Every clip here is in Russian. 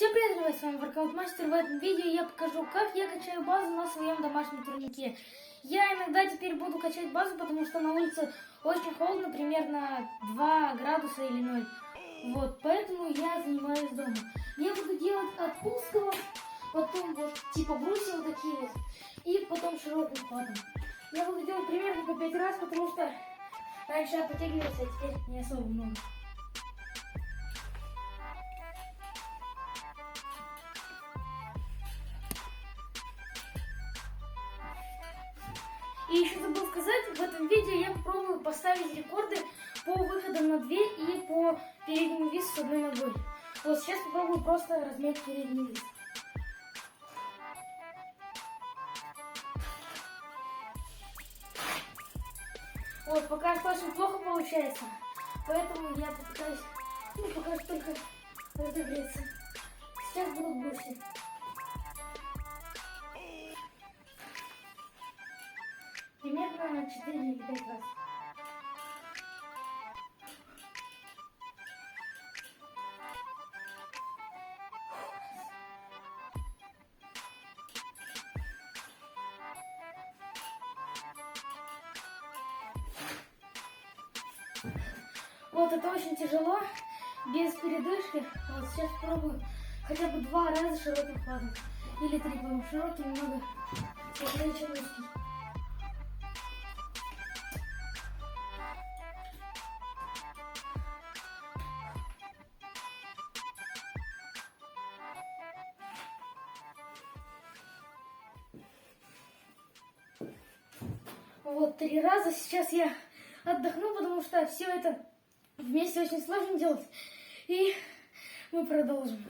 Всем привет, ребят, с вами Воркаут Мастер. В этом видео я покажу, как я качаю базу на своем домашнем турнике. Я иногда теперь буду качать базу, потому что на улице очень холодно, примерно 2 градуса или 0. Вот, поэтому я занимаюсь дома. Я буду делать от узкого, потом вот типа брусья вот такие вот, и потом широким хватом. Я буду делать примерно по 5 раз, потому что раньше я подтягивался, а теперь не особо много. Забыл сказать, в этом видео я попробую поставить рекорды по выходам на дверь и по переднему вису с одной ногой. Вот сейчас попробую просто размять передний вис. Вот, пока что очень плохо получается, поэтому я попытаюсь, ну, пока что только разогреться. Сейчас будут брусья. Примерно 4 или 5 раз. Вот это очень тяжело, без передышки. Вот сейчас пробую хотя бы два раза широким хватом. Или три, что широкий немного сложнее, чем. Вот три раза. Сейчас я отдохну, потому что все это вместе очень сложно делать. И мы продолжим.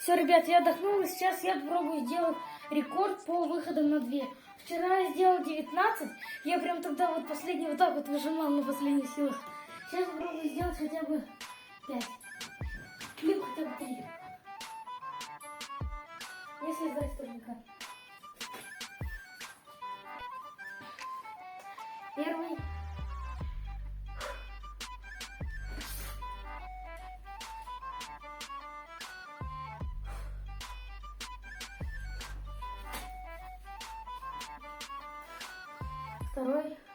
Все, ребят, я отдохнула. Сейчас я попробую сделать рекорд по выходам на две. Вчера я сделал 19. Я прям тогда вот последний вот так вот выжимал на последних силах. Сейчас попробую сделать хотя бы 5. Либо хотя бы 3. Если сдать с Первый. Второй.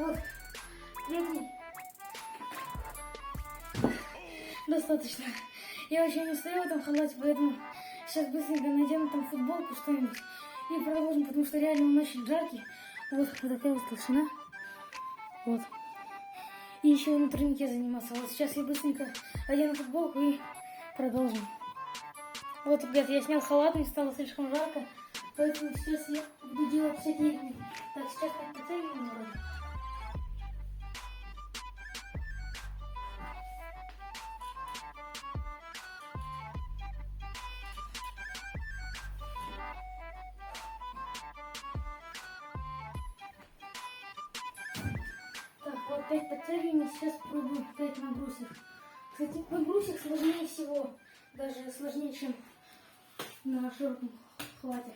Вот, третий. Достаточно. Я вообще не стою в этом халате, поэтому сейчас быстренько надену там футболку что-нибудь и продолжим, потому что реально он очень жаркий. Вот, вот такая вот толщина. Вот. И еще на турнике заниматься. Вот сейчас я быстренько одену футболку и продолжим. Вот, ребят, я снял халат, мне стало слишком жарко. Поэтому сейчас я буду делать всякие... Так, сейчас так подтягиваем 5 подтягиваний, сейчас пробую 5 на брусьях. Кстати, на брусьях сложнее всего, даже сложнее, чем на широком хвате.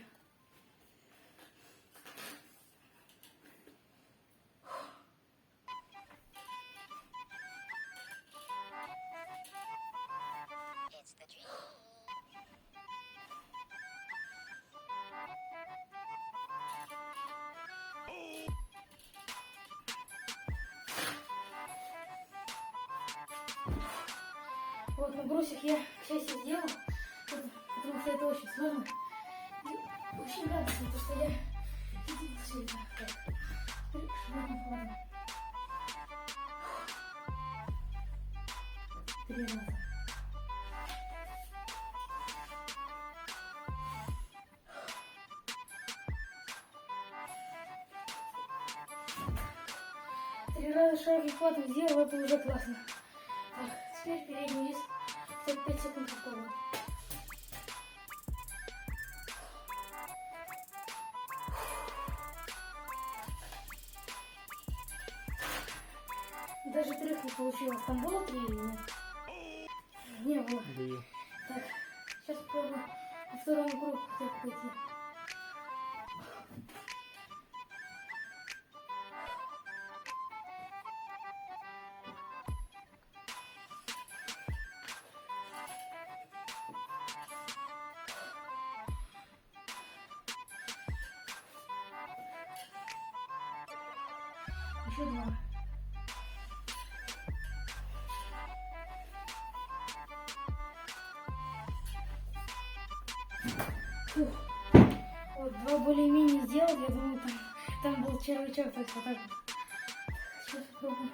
Вот на брусьях я к счастью сделал, это- потому что это очень сложно. И очень радостно, потому что я сидел все. Три раза. Три раза широким хватом сделал, это уже классно. Так, теперь передний вис. 45 секунд попробуем. даже трех не получилось. Там было три или нет? Не было. Так, сейчас попробую по второму кругу так пойти. Еще два. Фух. Вот два более-менее сделал, я думаю, там, там был червячок, так что так. Сейчас попробую.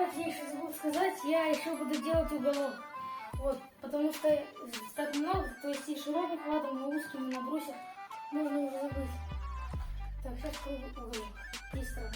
Ребят, я еще забыл сказать, я еще буду делать уголок. Вот, потому что так много, то есть и широким хватом, и узким, и на брусьях можно уже забыть. Так, сейчас пробую уголок. Быстро.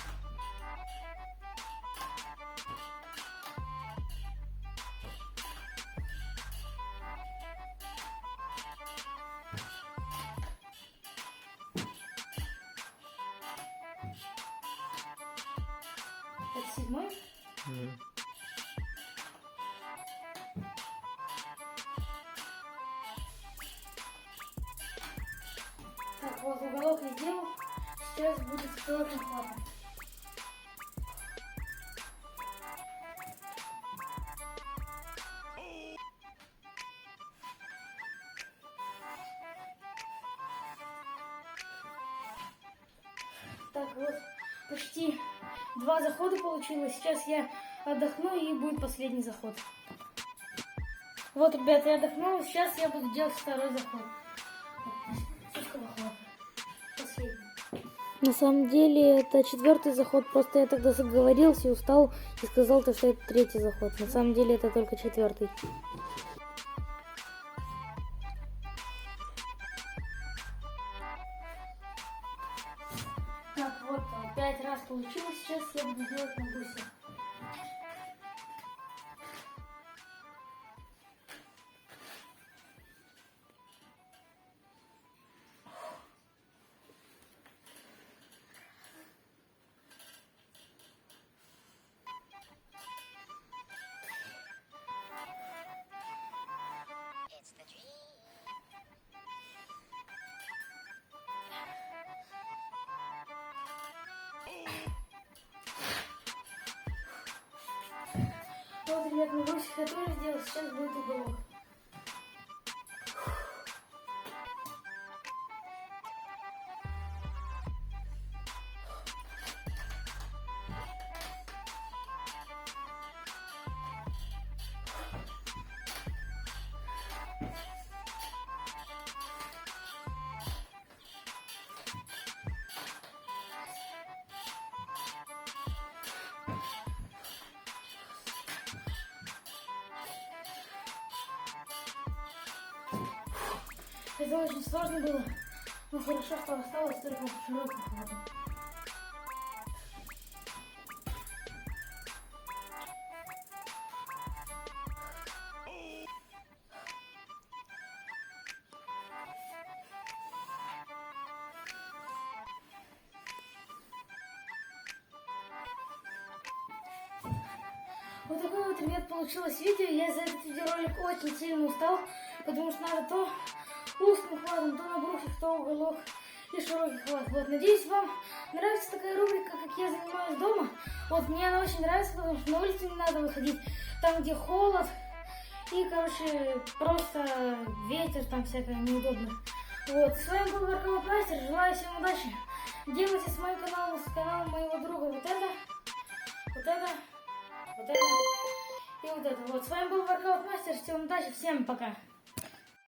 Будет широким хватом. Так, вот почти два захода получилось. Сейчас я отдохну и будет последний заход. Вот, ребята, я отдохнул. Сейчас я буду делать второй заход. На самом деле это четвертый заход, просто я тогда заговорился и устал и сказал, то, что это третий заход. На самом деле это только четвертый. Так, вот, пять раз получилось, сейчас я буду делать на брусе. Брусе я тоже сделал, сейчас будет уголок. Это очень сложно было. Но хорошо, что осталось только широким хватом. Вот такое вот, ребят, получилось видео. Я за этот видеоролик очень сильно устал, потому что надо то узким хватом, то на брусьях, то уголок и широкий хват. Вот, надеюсь, вам нравится такая рубрика, как я занимаюсь дома. Вот, мне она очень нравится, потому что на улицу не надо выходить, там, где холод, и, короче, просто ветер там всякое неудобно. Вот, с вами был Ворковый Мастер, желаю всем удачи. Делайте с моим каналом, с каналом моего друга вот это, вот это, вот это и вот это. Вот, с вами был Воркаут Мастер, всем удачи, всем пока.